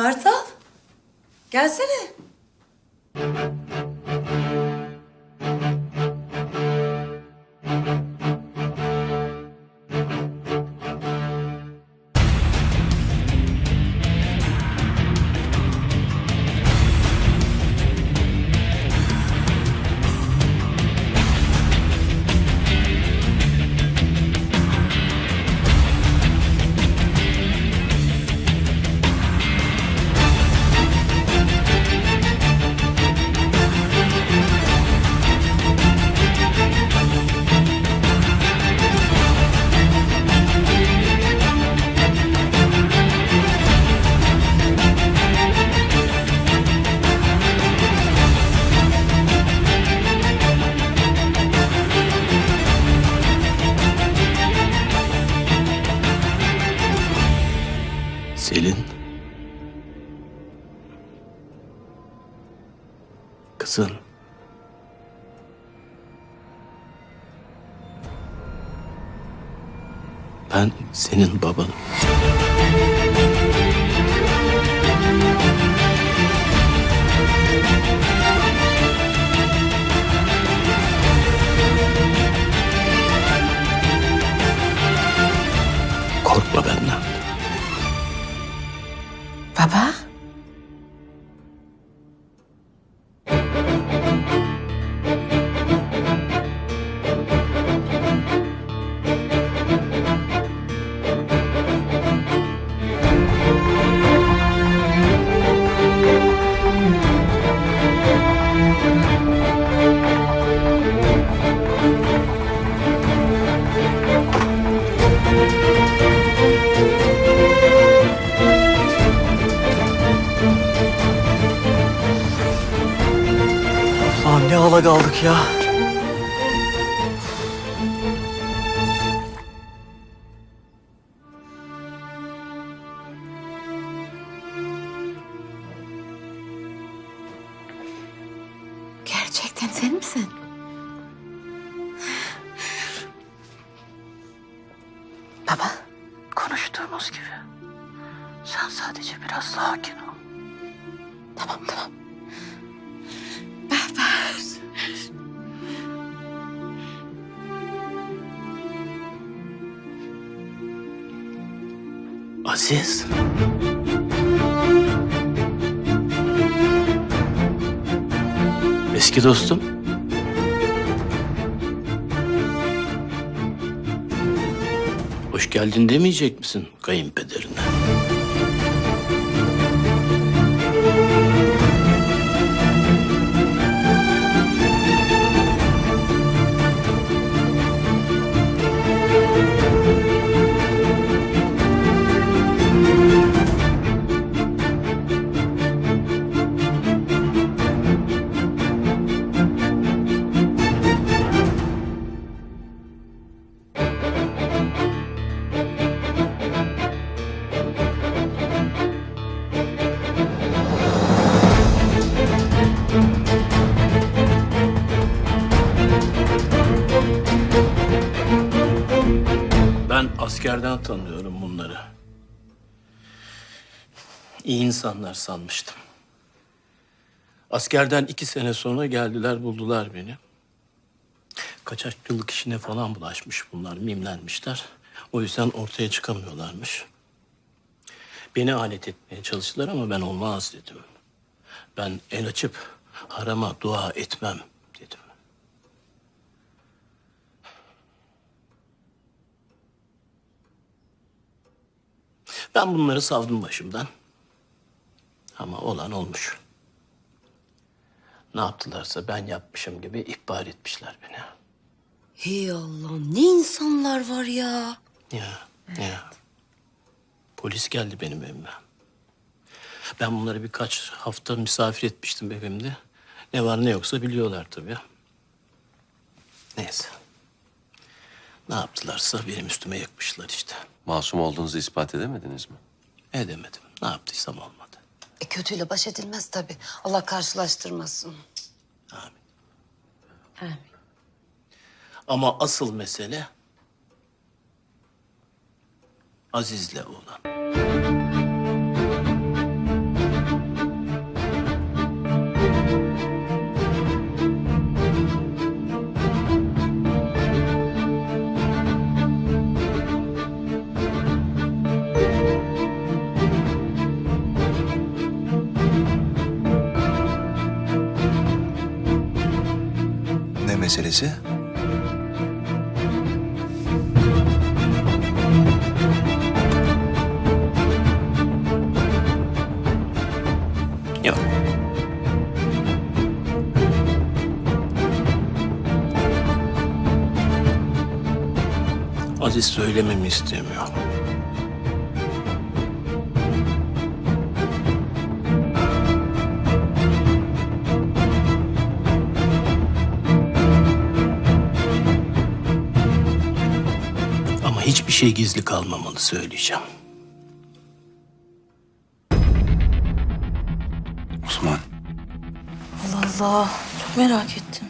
Kartal. Gelsene. Senin babanım. Gerçekten sen misin? Baba. Konuştuğumuz gibi. Sen sadece biraz sakin ol. Tamam tamam. Baba. Aziz. Eski dostum. Hoş geldin demeyecek misin kayınpederine? Tanıyorum bunları. İyi insanlar sanmıştım. Askerden iki sene sonra geldiler buldular beni. Kaçakçılık işine falan bulaşmış bunlar, mimlenmişler. O yüzden ortaya çıkamıyorlarmış. Beni alet etmeye çalıştılar ama ben olmaz dedim. Ben el açıp harama dua etmem dedim. Ben bunları savdım başımdan. Ama olan olmuş. Ne yaptılarsa ben yapmışım gibi ihbar etmişler beni. Hey Allah'ım ne insanlar var ya. Ya, ya. Polis geldi benim evime. Ben bunları birkaç hafta misafir etmiştim evimde. Ne var ne yoksa biliyorlar tabii. Neyse. Ne yaptılarsa benim üstüme yıkmışlar işte. Masum olduğunuzu ispat edemediniz mi? Edemedim. Ne yaptıysam olmadı. E kötüyle baş edilmez tabii. Allah karşılaştırmasın. Amin. Ama asıl mesele Aziz'le olan. Meselesi? Yok. Aziz söylememi istemiyor. Şey gizli kalmamalı söyleyeceğim. Osman. Allah Allah. Çok merak ettim.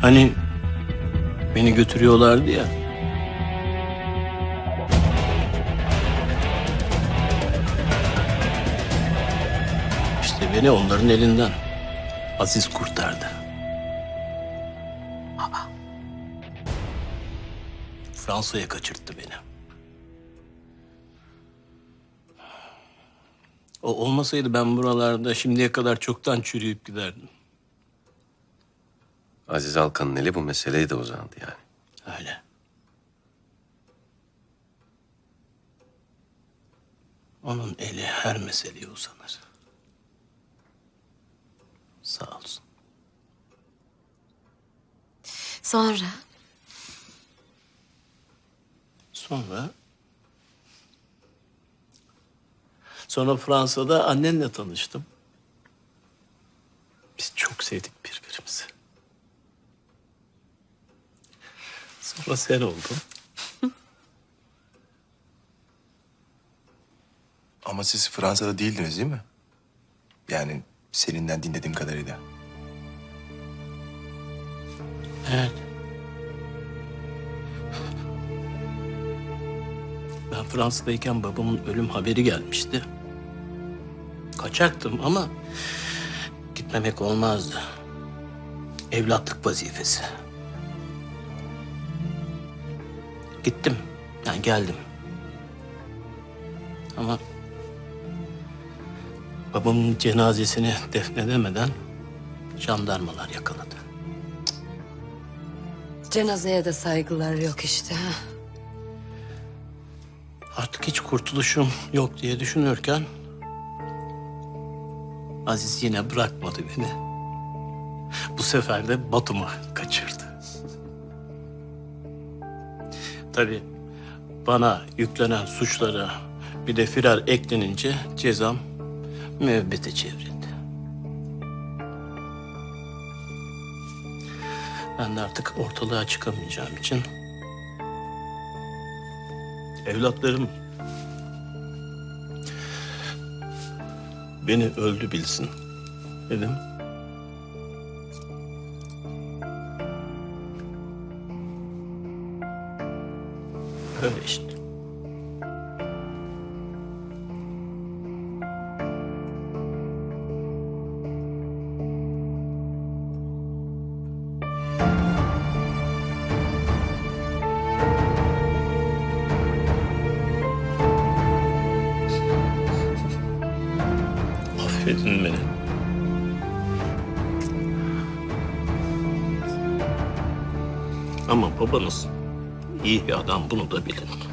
Hani beni götürüyorlardı ya. Beni onların elinden Aziz kurtardı. Fransa'ya kaçırttı beni. O olmasaydı ben buralarda şimdiye kadar çoktan çürüyüp giderdim. Aziz Alkan'ın eli bu meseleye de uzandı yani. Öyle. Onun eli her meseleye uzanır. Sağ olsun. Sonra Sonra... Sonra Fransa'da annenle tanıştım. Biz çok sevdik birbirimizi. Sonra sen oldun. Ama siz Fransa'da değildiniz değil mi? Yani Selin'den dinlediğim kadarıyla. Evet. Ben Fransa'dayken babamın ölüm haberi gelmişti. Kaçaktım ama gitmemek olmazdı. Evlatlık vazifesi. Gittim. Yani geldim. Ama babamın cenazesini defnedemeden jandarmalar yakaladı. cenazeye de saygılar yok işte. ha. Artık hiç kurtuluşum yok diye düşünürken Aziz yine bırakmadı beni. Bu sefer de Batum'a kaçırdı. Tabii bana yüklenen suçlara bir de firar eklenince cezam müebbete çevrildi. Ben de artık ortalığa çıkamayacağım için Evlatlarım beni öldü bilsin dedim. Affedin beni. Ama babanız iyi bir adam bunu da bilin.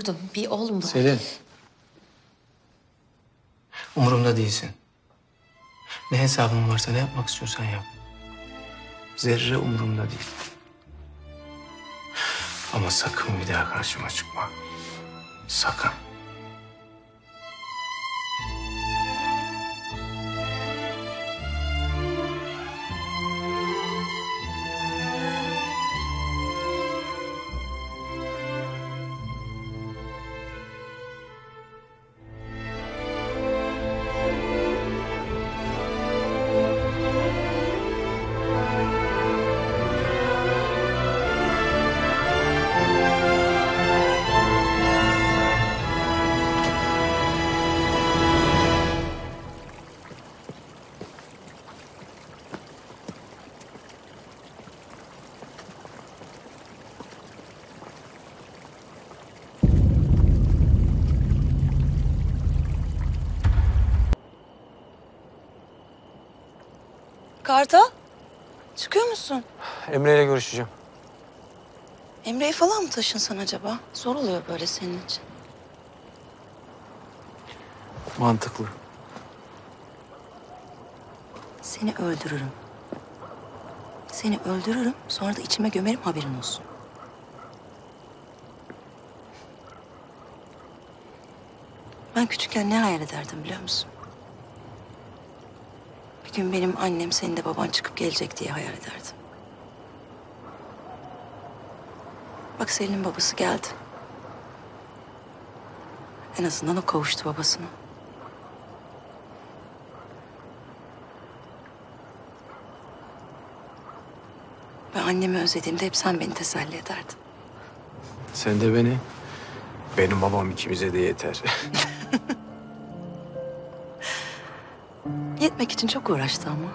Mecburdum. Bir oğlum var. Selin. Umurumda değilsin. Ne hesabın varsa ne yapmak istiyorsan yap. Zerre umurumda değil. Ama sakın bir daha karşıma çıkma. Sakın. Kartal, çıkıyor musun? Emre ile görüşeceğim. Emre'yi falan mı taşınsan acaba? Zor oluyor böyle senin için. Mantıklı. Seni öldürürüm. Seni öldürürüm, sonra da içime gömerim haberin olsun. Ben küçükken ne hayal ederdim biliyor musun? Bir gün benim annem, senin de baban çıkıp gelecek diye hayal ederdim. Bak Selin'in babası geldi. En azından o kavuştu babasına. Ve annemi özlediğimde hep sen beni teselli ederdin. Sen de beni. Benim babam ikimize de yeter. Yetmek için çok uğraştı ama.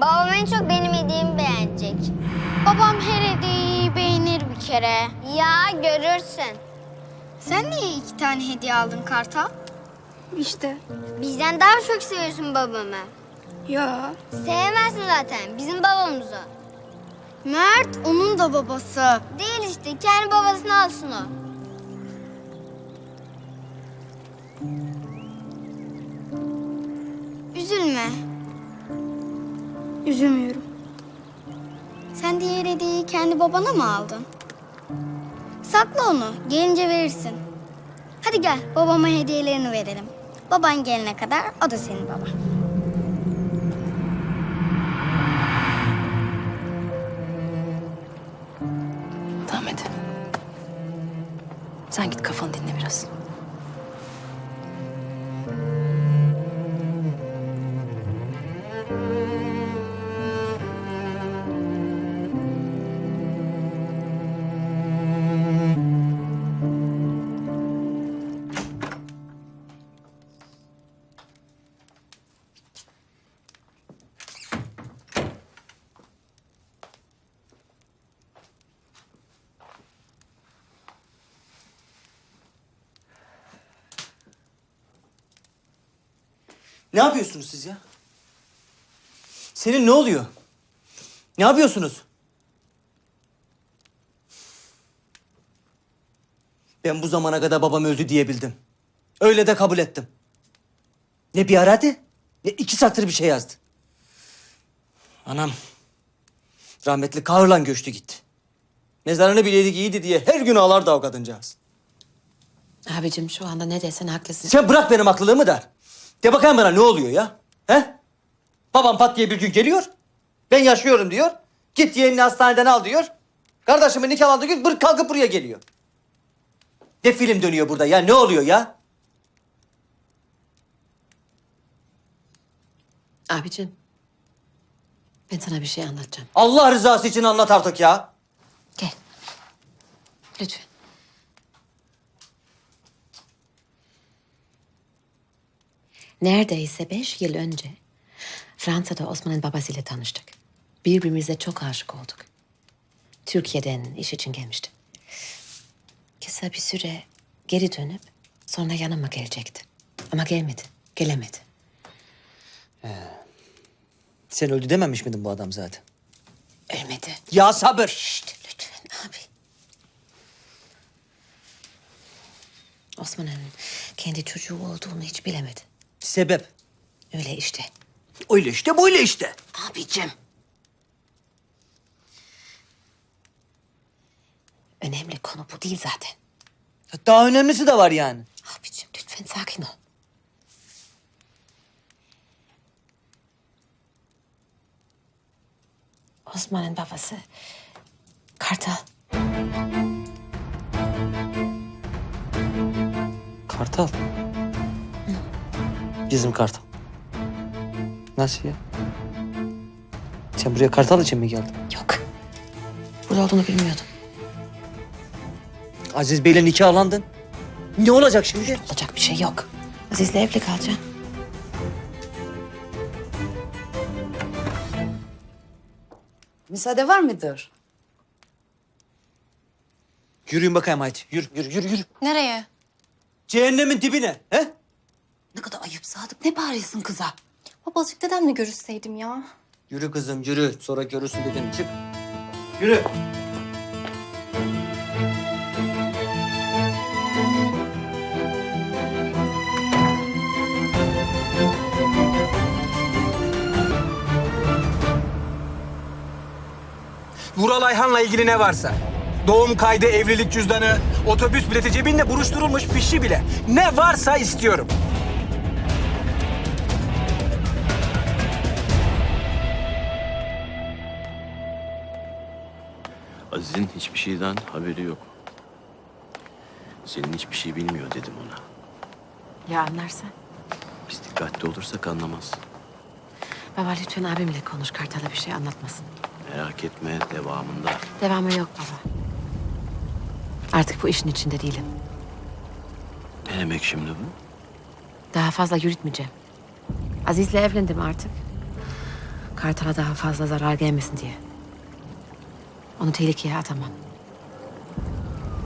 Babam en çok benim hediyemi beğenecek. Babam her hediyeyi beğenir bir kere. Ya görürsün. Sen niye iki tane hediye aldın Kartal? İşte. Bizden daha çok seviyorsun babamı. Ya. Sevmezsin zaten. Bizim babamız o. Mert onun da babası. Değil işte. Kendi babasını alsın o. Üzülme. Üzülmüyorum. Sen diğer hediyeyi kendi babana mı aldın? Sakla onu. Gelince verirsin. Hadi gel babama hediyelerini verelim. Baban gelene kadar o da senin baban. Tamam hadi. Sen git kafanı dinle biraz. Ne yapıyorsunuz siz ya? Senin ne oluyor? Ne yapıyorsunuz? Ben bu zamana kadar babam öldü diyebildim. Öyle de kabul ettim. Ne bir aradı, ne iki satır bir şey yazdı. Anam, rahmetli kahırla göçtü gitti. Mezarını bileydik iyiydi diye her gün ağlardı o kadıncağız. Abicim şu anda ne desen haklısın. Sen bırak benim aklılığımı da. De bakayım bana ne oluyor ya? He? Babam pat diye bir gün geliyor. Ben yaşıyorum diyor. Git yeğenini hastaneden al diyor. Kardeşimi nikahlandığı gün bır kalkıp buraya geliyor. Ne film dönüyor burada ya? Ne oluyor ya? Abicim ben sana bir şey anlatacağım. Allah rızası için anlat artık ya. Gel. Lütfen. Neredeyse beş yıl önce Fransa'da Osman'ın babasıyla tanıştık. Birbirimize çok aşık olduk. Türkiye'den iş için gelmişti. Kısa bir süre geri dönüp sonra yanıma gelecekti. Ama gelmedi, gelemedi. Sen öldü dememiş miydin bu adam zaten? Ölmedi. Ya sabır. Şşt, lütfen abi. Osman'ın kendi çocuğu olduğunu hiç bilemedi. Sebep. Öyle işte. Öyle işte böyle işte. Abicim. Önemli konu bu değil zaten. Daha önemlisi de var yani. Abicim lütfen sakin ol. Osman'ın babası Kartal. Kartal. Bizim Kartal. Nasıl ya? Sen buraya Kartal için mi geldin? Yok. Burada olduğunu bilmiyordum. Aziz Bey'le nikahlandın. Ne olacak şimdi? Olacak bir şey yok. Aziz'le evli kalacağım. Müsaade var mıdır? Yürüyün bakayım haydi. Yürü, yürü, yürü, yürü. Nereye? Cehennemin dibine. He? Ne kadar ayıp Sadık. Ne bağırıyorsun kıza? Babacık dedemle görüşseydim ya. Yürü kızım yürü. Sonra görürsün dedim. Çık. Yürü. Vural Ayhan'la ilgili ne varsa. Doğum kaydı, evlilik cüzdanı, otobüs bileti cebinde buruşturulmuş fişi bile. Ne varsa istiyorum. Aziz'in hiçbir şeyden haberi yok. Senin hiçbir şey bilmiyor dedim ona. Ya anlarsa? Biz dikkatli olursak anlamaz. Baba lütfen abimle konuş. Kartal'a bir şey anlatmasın. Merak etme devamında. Devamı yok baba. Artık bu işin içinde değilim. Ne demek şimdi bu? Daha fazla yürütmeyeceğim. Aziz'le evlendim artık. Kartal'a daha fazla zarar gelmesin diye. Onu tehlikeye atamam.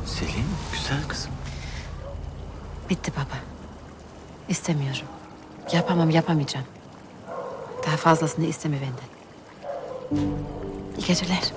Selin güzel kızım. Bitti baba. İstemiyorum. Yapamam, yapamayacağım. Daha fazlasını isteme benden. İyi geceler.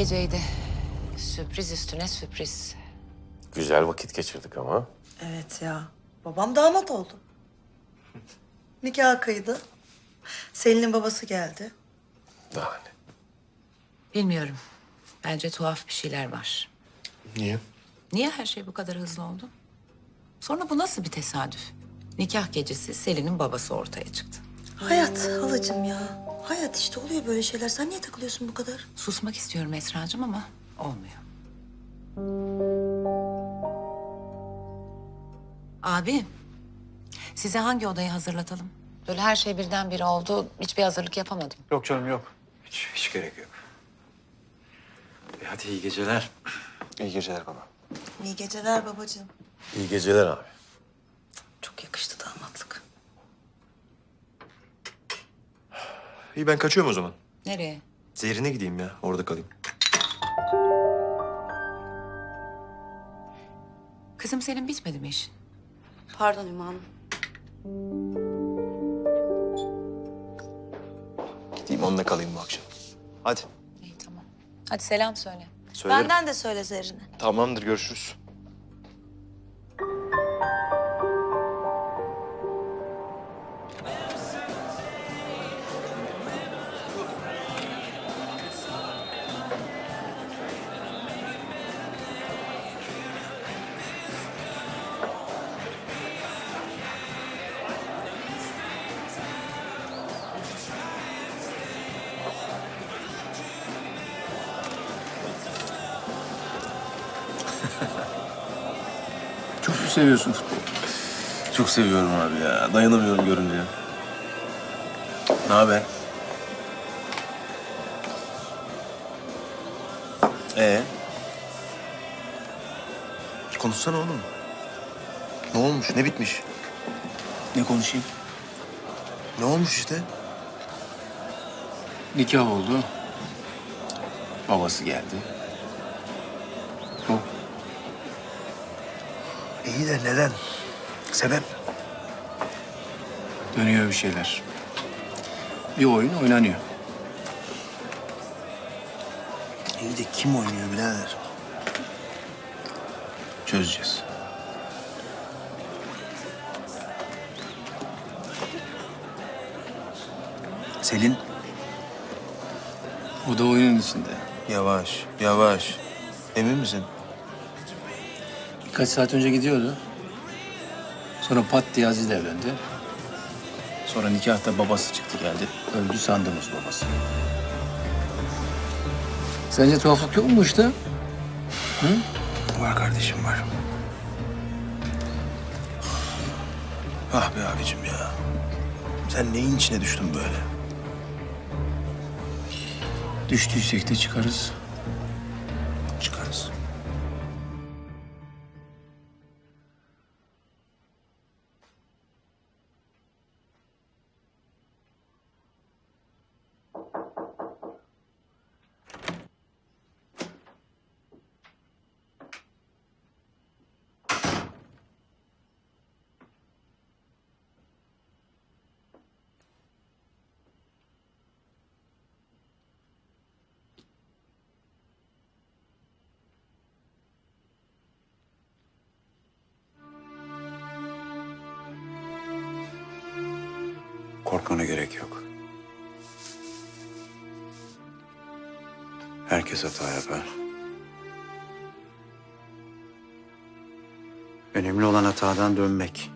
Geceydi. Sürpriz üstüne sürpriz. Güzel vakit geçirdik ama. Evet ya. Babam damat oldu. Nikah kıydı. Selin'in babası geldi. Daha ne? Bilmiyorum. Bence tuhaf bir şeyler var. Niye? Niye her şey bu kadar hızlı oldu? Sonra bu nasıl bir tesadüf? Nikah gecesi Selin'in babası ortaya çıktı. Hayat halacığım ya. Hayat işte oluyor böyle şeyler. Sen niye takılıyorsun bu kadar? Susmak istiyorum Esra'cığım ama olmuyor. Abi, size hangi odayı hazırlatalım? Böyle her şey birdenbire oldu. Hiçbir hazırlık yapamadım. Yok canım yok. Hiç, hiç gerek yok. E hadi iyi geceler. İyi geceler baba. İyi geceler babacığım. İyi geceler abi. İyi ben kaçıyorum o zaman. Nereye? Zehrine gideyim ya. Orada kalayım. Kızım senin bitmedi mi işin? Pardon Ümmü Hanım. Gideyim onunla kalayım bu akşam. Hadi. İyi tamam. Hadi selam söyle. Söylerim. Benden de söyle Zerrin'e. Tamamdır görüşürüz. Çok mu seviyorsun futbolu? Çok seviyorum abi ya. Dayanamıyorum görünce. Ne haber? Ee? Konuşsana oğlum. Ne olmuş? Ne bitmiş? Ne konuşayım? Ne olmuş işte? Nikah oldu. Babası geldi. De neden? Sebep? Dönüyor bir şeyler. Bir oyun oynanıyor. İyi de kim oynuyor birader? Çözeceğiz. Selin. O da oyunun içinde. Yavaş, yavaş. Emin misin? Birkaç saat önce gidiyordu. Sonra pat diye Aziz evlendi. Sonra nikahta babası çıktı geldi. Öldü sandığımız babası. Sence tuhaflık yok mu bu işte? Var kardeşim var. Ah be abicim ya. Sen neyin içine düştün böyle? Düştüysek de. Çıkarız. Herkes hata yapar. Önemli olan hatadan dönmek.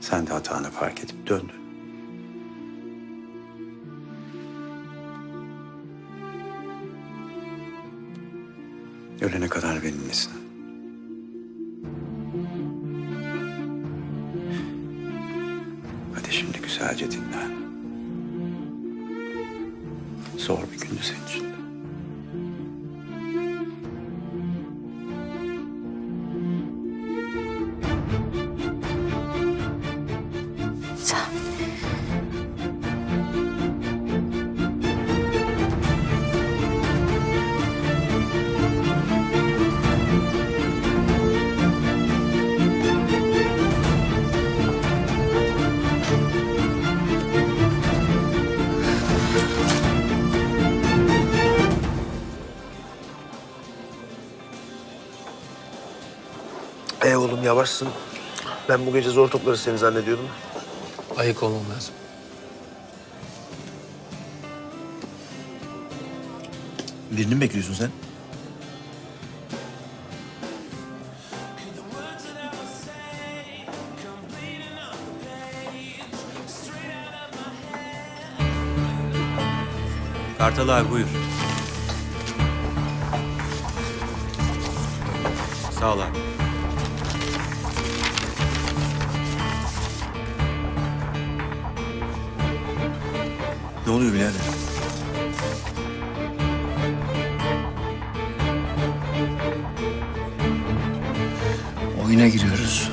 Sen de hatanı fark edip döndün. Ölene kadar benimlesin. Hadi şimdi güzelce dinlen. Oğlum yavaşsın. Ben bu gece zor toplarız seni zannediyordum. Ayık olmam lazım. Birini mi bekliyorsun sen? Kartal abi buyur. Sağ ol abi. Ne oluyor birader? Oyuna giriyoruz.